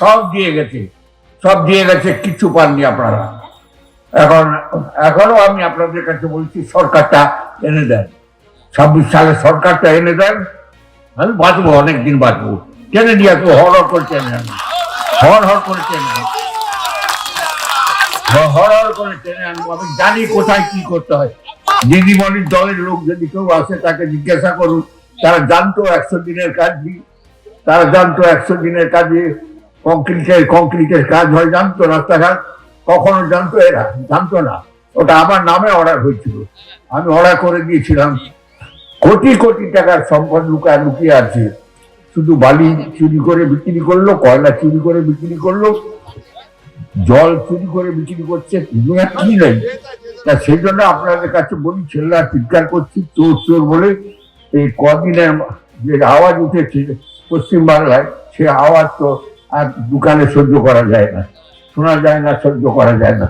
সব দিয়ে গেছে। সব দিয়ে গেছে, কিচ্ছু পাননি আপনারা। এখন, এখনও আমি আপনাদের কাছে বলছি, সরকারটা এনে দেন। ছাব্বিশ সালে সরকারটা এনে দেন, আমি বাঁচবো, অনেকদিন বাঁচবো। টেনে নিয়ে আসব, হর হর করে টেনে আনব। হর হর করে টেনে হর হর করে টেনে আনব। আমি জানি কোথায় কি করতে হয়। দিদিমণির দলের লোক যদি কেউ আসে, তাকে জিজ্ঞাসা করুন। তারা জানতো একশো দিনের কাজ কি তারা জানতো একশো দিনের কাজে কংক্রিটের কংক্রিটের কাজ হয়, জানতো রাস্তাঘাট? কখনো জানতো? এরা জানতো না। ওটা আমার নামে অর্ডার হয়েছিল। আমি অর্ডার করে দিয়েছিলাম। কোটি কোটি টাকার সম্পদ লুকায় লুকিয়ে আছে। শুধু বালি চুরি করে বিক্রি করল, কয়লা চুরি করে বিক্রি করল, জল চুরি করে বিক্রি করছে কি নেই? তা সেই জন্য আপনাদের কাছে বলি, ছেলেরা চিৎকার করছি, চোর চোর বলে, এই কদিনের যে আওয়াজ উঠেছে পশ্চিম বাংলায় সে আওয়াজ তো আর দোকানে সহ্য করা যায় না শোনা যায় না সহ্য করা যায় না।